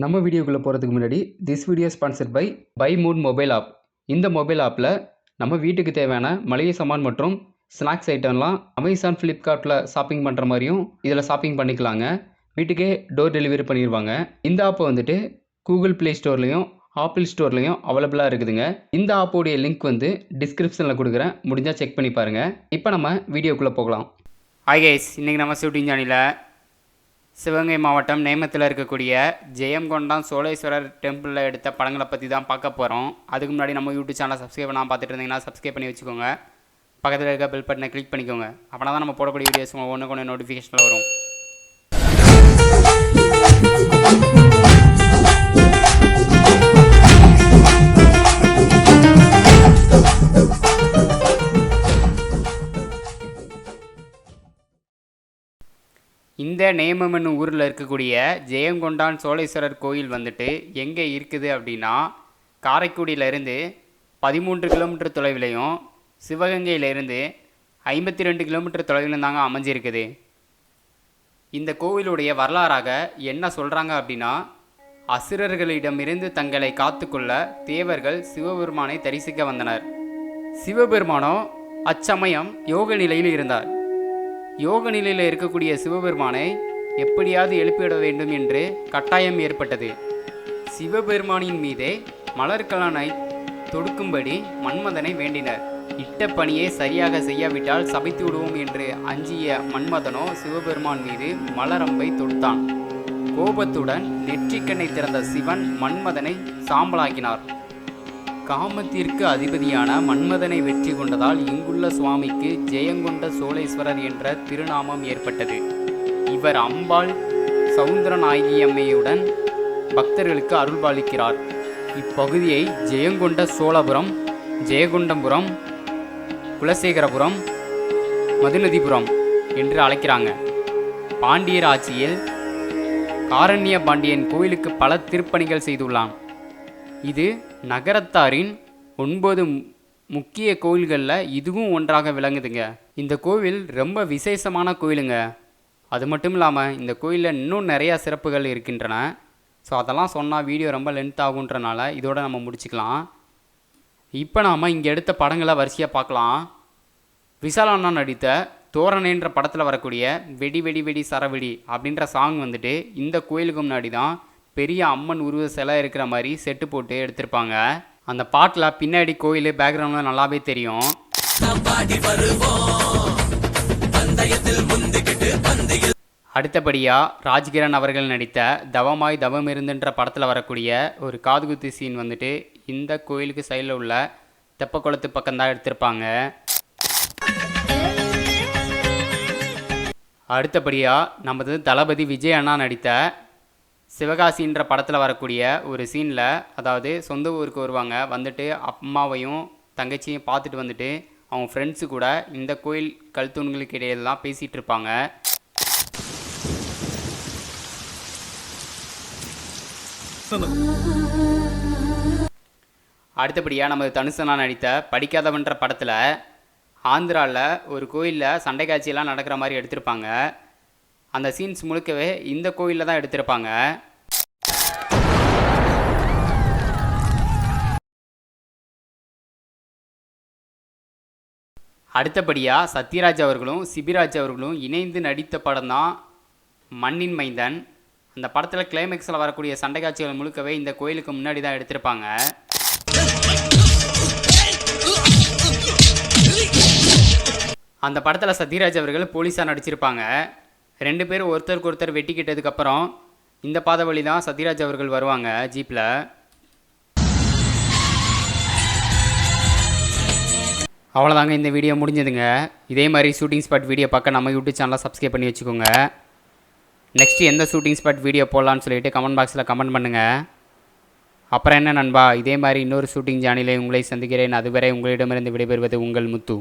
நம்ம வீடியோக்குள்ளே போகிறதுக்கு முன்னாடி this video sponsored by by moon mobile app இந்த மொபைல் ஆப்பில் நம்ம வீட்டுக்கு தேவையான மளிகை சாமான் மற்றும் ஸ்நாக்ஸ் ஐட்டம்லாம் அமேசான் ஃப்ளிப்கார்ட்டில் ஷாப்பிங் பண்ணுற மாதிரியும் இதில் ஷாப்பிங் பண்ணிக்கலாங்க. வீட்டுக்கே டோர் டெலிவரி பண்ணிடுவாங்க இந்த ஆப்பை வந்துட்டு கூகுள் ப்ளே ஸ்டோர்லேயும் ஆப்பிள் ஸ்டோர்லேயும் அவைலபிளாக இருக்குதுங்க. இந்த ஆப்போடைய லிங்க் வந்து டிஸ்கிரிப்ஷனில் கொடுக்குறேன். முடிஞ்சால் செக் பண்ணி பாருங்கள் இப்போ நம்ம வீடியோக்குள்ளே போகலாம். ஹாய் கைஸ் இன்றைக்கி நம்ம ஷூட்டிங் ஜானியில் சிவகங்கை மாவட்டம் நேமத்தில் இருக்கக்கூடிய ஜெயம் கொண்டான் சோழேஸ்வரர் டெம்பிளில் எடுத்த படங்களை பற்றி தான் பார்க்க போகிறோம் அதுக்கு முன்னாடி நம்ம யூடியூப் சேனலை சப்ஸ்கிரைப் பண்ணாமல் பார்த்துட்டு இருந்தீங்கன்னா சப்ஸ்கிரைப் பண்ணி வச்சுக்கோங்க. பக்கத்தில் இருக்க பெல் பட்டனை கிளிக் பண்ணிக்கோங்க. அப்படின்னா தான் நம்ம போடக்கூடிய வீடியோஸ் உங்களுக்கு ஒன்று கொண்டு நோட்டிஃபிகேஷனில் வரும். இந்த நேமம் என்னும் ஊரில் இருக்கக்கூடிய ஜெயங்கொண்டான் சோழேஸ்வரர் கோயில் வந்துட்டு எங்கே இருக்குது அப்படின்னா காரைக்குடியிலேருந்து பதிமூன்று கிலோமீட்டர் தொலைவிலையும் சிவகங்கையிலேருந்து ஐம்பத்தி ரெண்டு கிலோமீட்டர் தொலைவிலும் தாங்க அமைஞ்சிருக்குது. இந்த கோவிலுடைய வரலாறாக என்ன சொல்கிறாங்க அப்படின்னா அசுரர்களிடமிருந்து தங்களை காத்துக்கொள்ள தேவர்கள் சிவபெருமானை தரிசிக்க வந்தனர். சிவபெருமானோ அச்சமயம் யோக நிலையில் இருந்தார். யோக நிலையில் இருக்கக்கூடிய சிவபெருமானை எப்படியாவது எழுப்பிவிட வேண்டும் என்று கட்டாயம் ஏற்பட்டது. சிவபெருமானின் மீதே மலர்கலனை தொடுக்கும்படி மன்மதனை வேண்டினர். இட்ட பணியை சரியாக செய்யாவிட்டால் சபைத்து விடுவோம் என்று அஞ்சிய மன்மதனோ சிவபெருமான் மீது மலரம்பை தொடுத்தான் கோபத்துடன் நெற்றிக்கண்ணை திறந்த சிவன் மன்மதனை சாம்பலாக்கினார். காமத்திற்கு அதிபதியான மன்மதனை வெற்றி கொண்டதால் இங்குள்ள சுவாமிக்கு ஜெயங்கொண்ட சோழேஸ்வரர் என்ற திருநாமம் ஏற்பட்டது. இவர் அம்பாள் சவுந்தரநாயகியம்மையுடன் பக்தர்களுக்கு அருள்பாலிக்கிறார். இப்பகுதியை ஜெயங்கொண்ட சோழபுரம் ஜெயகொண்டபுரம் குலசேகரபுரம் மதுநதிபுரம் என்று அழைக்கிறாங்க. பாண்டியர் ஆட்சியில் காரண்ய பாண்டியன் கோயிலுக்கு பல திருப்பணிகள் செய்துள்ளான். இது நகரத்தாரின் ஒன்பது முக்கிய கோயில்களில் இதுவும் ஒன்றாக விளங்குதுங்க. இந்த கோவில் ரொம்ப விசேஷமான கோயிலுங்க. அது மட்டும் இல்லாமல் இந்த கோயிலில் இன்னும் நிறையா சிறப்புகள் இருக்கின்றன. ஸோ அதெல்லாம் சொன்னால் வீடியோ ரொம்ப லென்த் ஆகுன்றனால இதோட நம்ம முடிச்சுக்கலாம். இப்போ நாம் இங்கே எடுத்த படங்களை வரிசையாக பார்க்கலாம். விசாலண்ணா நடித்த தோரணேன்ற படத்தில் வரக்கூடிய வெடி வெடி வெடி சரவெடி அப்படின்ற சாங் வந்துட்டு இந்த கோயிலுக்கு முன்னாடி தான் பெரிய அம்மன் உருவ சிலை இருக்கிற மாதிரி செட்டு போட்டு எடுத்திருப்பாங்க. அந்த பாட்டில் பின்னாடி கோயில் பேக்ரவுண்டில் நல்லாவே தெரியும். அடுத்தபடியாக ராஜ்கிரண் அவர்கள் நடித்த தவமாய் தவம் இருந்துன்ற படத்தில் வரக்கூடிய ஒரு காதுகுத்து சீன் வந்துட்டு இந்த கோயிலுக்கு சைடில் உள்ள தெப்பக்குளத்து பக்கம்தான் எடுத்திருப்பாங்க. அடுத்தபடியாக நமது தளபதி விஜய் அண்ணா நடித்த சிவகாசின்ற படத்தில் வரக்கூடிய ஒரு சீனில் அதாவது சொந்த ஊருக்கு வருவாங்க வந்துட்டு அம்மாவையும் தங்கச்சியும் பார்த்துட்டு வந்துட்டு அவங்க ஃப்ரெண்ட்ஸு கூட இந்த கோயில் கல்தூண்களுக்கு இடையிலலாம் பேசிகிட்டு இருப்பாங்க. அடுத்தபடியாக நமது தனுசனா நடித்த படிக்காதவன்ற படத்தில் ஆந்திராவில் ஒரு கோயிலில் சண்டை காட்சியெல்லாம் நடக்கிற மாதிரி எடுத்திருப்பாங்க. அந்த சீன்ஸ் முழுக்கவே இந்த கோயிலில் தான் எடுத்திருப்பாங்க. அடுத்தபடியாக சத்யராஜ் அவர்களும் சிபிராஜ் அவர்களும் இணைந்து நடித்த படம் தான் மண்ணின் மைந்தன். அந்த படத்தில் கிளைமேக்ஸில் வரக்கூடிய சண்டை காட்சிகள் முழுக்கவே இந்த கோயிலுக்கு முன்னாடி தான் எடுத்திருப்பாங்க. அந்த படத்தில் சத்யராஜ் அவர்கள் போலீஸாக நடிச்சிருப்பாங்க. ரெண்டு பேரும் ஒருத்தருக்கு ஒருத்தர் வெட்டிக்கிட்டதுக்கப்புறம் இந்த பாதை வழி தான் சத்யராஜ் அவர்கள் வருவாங்க ஜீப்பில் அவ்வளோதாங்க இந்த வீடியோ முடிஞ்சதுங்க. இதே மாதிரி ஷூட்டிங் ஸ்பாட் வீடியோ பார்க்க நம்ம யூடியூப் சேனலை சப்ஸ்கிரைப் பண்ணி வச்சுக்கோங்க. நெக்ஸ்ட் எந்த ஷூட்டிங் ஸ்பாட் வீடியோ போடலான்னு சொல்லிட்டு கமெண்ட் பாக்ஸில் கமெண்ட் பண்ணுங்கள் அப்புறம் என்ன நண்பா இதே மாதிரி இன்னொரு ஷூட்டிங் ஜானிலே உங்களை சந்திக்கிறேன். அதுவரை உங்களிடமிருந்து விடைபெறுவது உங்கள் முத்து.